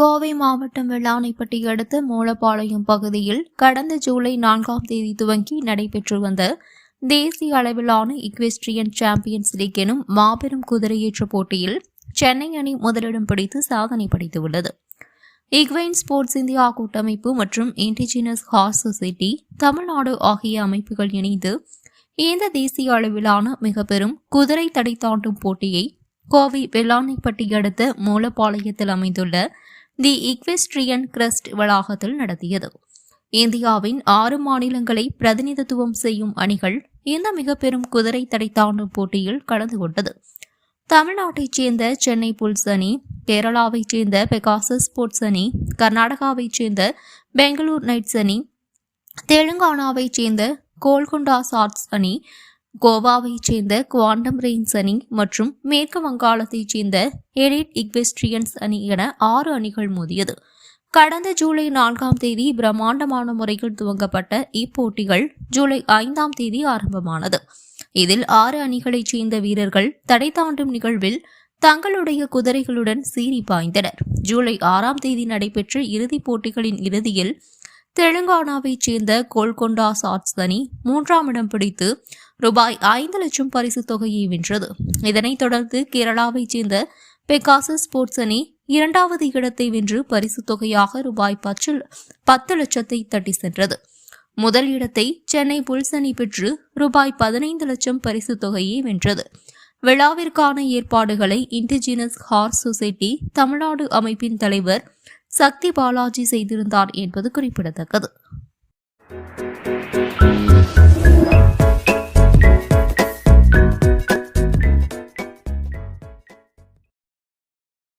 கோவை மாவட்டம் வெள்ளானைப்பட்டி அடுத்த மூலப்பாளையம் பகுதியில் கடந்த ஜூலை நான்காம் தேதி துவங்கி நடைபெற்று வந்த தேசிய அளவிலான இக்வெஸ்ட்ரியன் சாம்பியன்ஸ் லீக் எனும் மாபெரும் குதிரையேற்ற போட்டியில் சென்னை அணி முதலிடம் பிடித்து சாதனை படைத்துள்ளது. இக்வைன் ஸ்போர்ட்ஸ் இந்தியா கூட்டமைப்பு மற்றும் இண்டிஜினஸ் ஹார்ஸ் சொசைட்டி தமிழ்நாடு ஆகிய அமைப்புகள் இணைந்து இந்த தேசிய அளவிலான மிக பெரும் குதிரை தடை தாண்டும் போட்டியை கோவை வெள்ளானைப்பட்டி அடுத்த மூலப்பாளையத்தில் அமைந்துள்ள தி இக்வெஸ்ட்ரியன் கிரஸ்ட் வளாகத்தில் நடத்தியது. இந்தியாவின் ஆறு மாநிலங்களை பிரதிநிதித்துவம் செய்யும் அணிகள் இந்த மிக பெரும் குதிரை தடை தாண்டும் போட்டியில் கலந்து கொண்டது. தமிழ்நாட்டைச் சேர்ந்த சென்னை புல்ஸ் அணி கேரளாவைச் சேர்ந்த பெகாசஸ் ஸ்போர்ட்ஸ் அணி கர்நாடகாவைச் சேர்ந்த பெங்களூர் நைட்ஸ் அணி தெலுங்கானாவைச் சேர்ந்த கோல்கொண்டா சாட்ஸ் அணி கோவாவைச் சேர்ந்த குவாண்டம் ரெயின்ஸ் அணி மற்றும் மேற்கு வங்காளத்தைச் சேர்ந்த எடிட் இக்வெஸ்ட்ரியன்ஸ் அணி என ஆறு அணிகள் மோதியது. கடந்த ஜூலை நான்காம் தேதி பிரம்மாண்டமான முறையில் துவங்கப்பட்ட இப்போட்டிகள் ஜூலை ஐந்தாம் தேதி ஆரம்பமானது. இதில் ஆறு அணிகளைச் சேர்ந்த வீரர்கள் தடை தாண்டும் நிகழ்வில் தங்களுடைய குதிரைகளுடன் சீறி பாய்ந்தனர். ஜூலை ஆறாம் தேதி நடைபெற்ற இறுதிப் போட்டிகளின் இறுதியில் தெலுங்கானாவைச் சேர்ந்த கோல்கொண்டா சாட்ஸ் அணி மூன்றாம் இடம் பிடித்து ரூபாய் ஐந்து லட்சம் பரிசுத் தொகையை வென்றது. இதனைத் தொடர்ந்து கேரளாவைச் சேர்ந்த பெகாசஸ் ஸ்போர்ட்ஸ் அணி இரண்டாவது இடத்தை வென்று பரிசு தொகையாக ரூபாய் பத்து பத்து லட்சத்தை தட்டி சென்றது. முதல் இடத்தை சென்னை புல்ஸ் அணி பெற்று ரூபாய் பதினைந்து லட்சம் பரிசுத் தொகையை வென்றது. விழாவிற்கான ஏற்பாடுகளை இண்டிஜினஸ் ஹார்ஸ் சொசைட்டி தமிழ்நாடு அமைப்பின் தலைவர் சக்தி பாலாஜி செய்திருந்தார் என்பது குறிப்பிடத்தக்கது.